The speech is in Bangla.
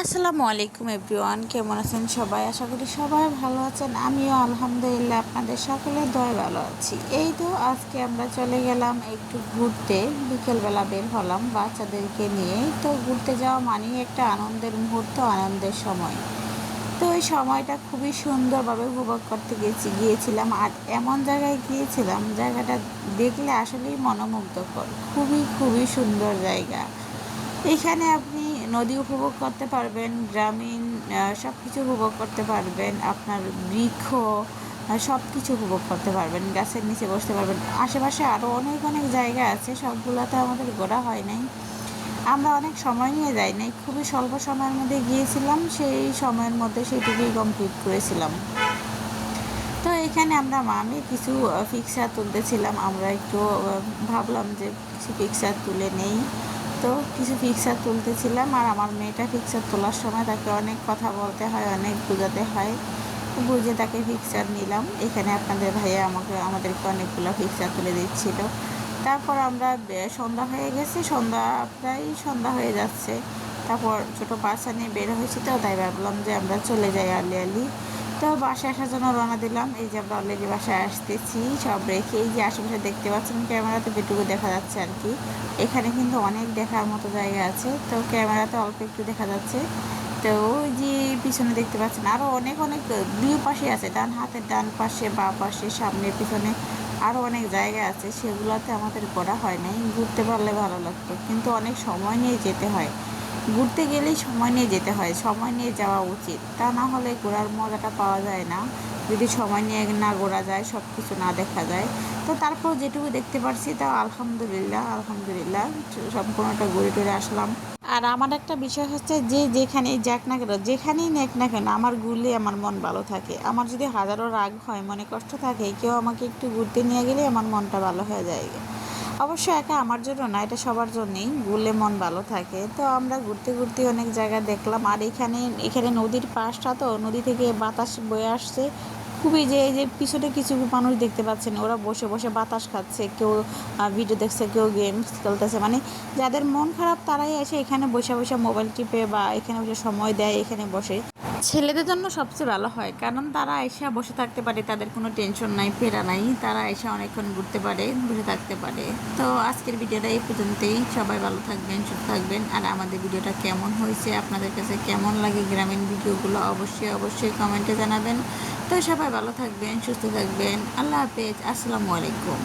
আসসালামু আলাইকুম এভরিওয়ান, কেমন আছেন সবাই? আশা করি সবাই ভালো আছেন। আমিও আলহামদুলিল্লাহ আপনাদের সকলের দয় ভালো আছি। এই তো আজকে আমরা চলে গেলাম একটু ঘুরতে। বিকেলবেলা বের হলাম বাচ্চাদেরকে নিয়ে। তো ঘুরতে যাওয়া মানেই একটা আনন্দের মুহূর্ত, আনন্দের সময়। তো ওই সময়টা খুবই সুন্দরভাবে উপভোগ করতে গেছি, গিয়েছিলাম। আর এমন জায়গায় গিয়েছিলাম, জায়গাটা দেখলে আসলেই মনোমুগ্ধকর। খুবই খুবই সুন্দর জায়গা। এখানে আপনি নদী উপভোগ করতে পারবেন, গ্রামীণ সব কিছু উপভোগ করতে পারবেন, আপনার বৃক্ষ সব কিছু উপভোগ করতে পারবেন, গাছের নিচে বসতে পারবেন। আশেপাশে আরও অনেক অনেক জায়গা আছে সবগুলোতে আমাদের ঘোরা হয় নাই। আমরা অনেক সময় নিয়ে যাই নাই, খুবই স্বল্প সময়ের মধ্যে গিয়েছিলাম, সেই সময়ের মধ্যে সেইটুকুই কমপ্লিট করেছিলাম। তো এখানে আমরা মামি কিছু পিকচার তুলতেছিলাম, আমরা একটু ভাবলাম যে কিছু পিকচার তুলে নেই। তো কিছু পিকচার তুলতেছিলাম আর আমার মেয়েটা পিকচার তোলার সময় তাকে অনেক কথা বলতে হয়, অনেক বোঝাতে হয়। বুঝে তাকে পিকচার নিলাম। এখানে আপনাদের ভাইয়া আমাকে, আমাদেরকে অনেকগুলো পিকচার তুলে দিচ্ছিল। তারপর আমরা সন্ধ্যা হয়ে গেছে, সন্ধ্যা প্রায় সন্ধ্যা হয়ে যাচ্ছে। তারপর ছোটো বাচ্চা নিয়ে বের হয়েছি তো, তাই ভাবলাম যে আমরা চলে যাই আলি আলি। তো বাসায় আসার জন্য রওনা দিলাম। এই যে আমরা অলরেডি বাসায় আসতেছি, সব রেখে এই যে আশেপাশে দেখতে পাচ্ছেন ক্যামেরাতে যেটুকু দেখা যাচ্ছে আর কি। এখানে কিন্তু অনেক দেখার মতো জায়গা আছে, তো ক্যামেরাতে অল্প একটু দেখা যাচ্ছে। তো ওই যে পিছনে দেখতে পাচ্ছেন আরও অনেক অনেক দুই পাশে আছে, ডান হাতের ডান পাশে, বা পাশে সামনে, পিছনে আরও অনেক জায়গা আছে। সেগুলোতে আমাদের করা হয় নাই, ঘুরতে পারলে ভালো লাগতো। কিন্তু অনেক সময় নিয়ে যেতে হয়। ঘুরতে গেলেই সময় নিয়ে যেতে হয়, সময় নিয়ে যাওয়া উচিত। তা না হলে ঘোরার মজাটা পাওয়া যায় না। যদি সময় নিয়ে না ঘোরা যায় সব কিছু না দেখা যায়। তো তারপর যেটুকু দেখতে পারছি, তা আলহামদুলিল্লাহ আলহামদুলিল্লাহ, সম্পূর্ণটা ঘুরে টুরে আসলাম। আর আমার একটা বিষয় হচ্ছে যে যেখানেই যাক না কেন, যেখানেই নেক না কেন, আমার ঘুরলে আমার মন ভালো থাকে। আমার যদি হাজারো রাগ হয়, মনে কষ্ট থাকে, কেউ আমাকে একটু ঘুরতে নিয়ে গেলে আমার মনটা ভালো হয়ে যায়। অবশ্য একা আমার জন্য না, এটা সবার জন্যই। ঘুরলে মন ভালো থাকে। তো আমরা ঘুরতে ঘুরতে অনেক জায়গা দেখলাম। আর এখানে এখানে নদীর পাশটা তো, নদী থেকে বাতাস বয়ে আসছে। খুবই যে, এই যে পিছনে কিছু মানুষ দেখতে পাচ্ছেন, ওরা বসে বসে বাতাস খাচ্ছে, কেউ ভিডিও দেখছে, কেউ গেমস খেলতেছে। মানে যাদের মন খারাপ তারাই এসে এখানে বসে বসে মোবাইল টিপে বা এখানে বসে সময় দেয়, এখানে বসে। ছেলেদের জন্য সবচেয়ে ভালো হয়। কারণ তারা এসে বসে থাকতে পারে, তাদের কোনো টেনশন নাই ফেরা নাই। তারা এসে অনেকক্ষণ ঘুরতে পারে, বসে থাকতে পারে। তো আজকের ভিডিওটা এই পর্যন্তই। সবাই ভালো থাকবেন, সুস্থ থাকবেন। আর আমাদের ভিডিওটা কেমন হয়েছে, আপনাদের কাছে কেমন লাগে গ্রামীণ ভিডিওগুলো অবশ্যই অবশ্যই কমেন্টে জানাবেন। তো সবাই ভালো থাকবেন, সুস্থ থাকবেন। আল্লাহ হাফেজ, আসসালামু আলাইকুম।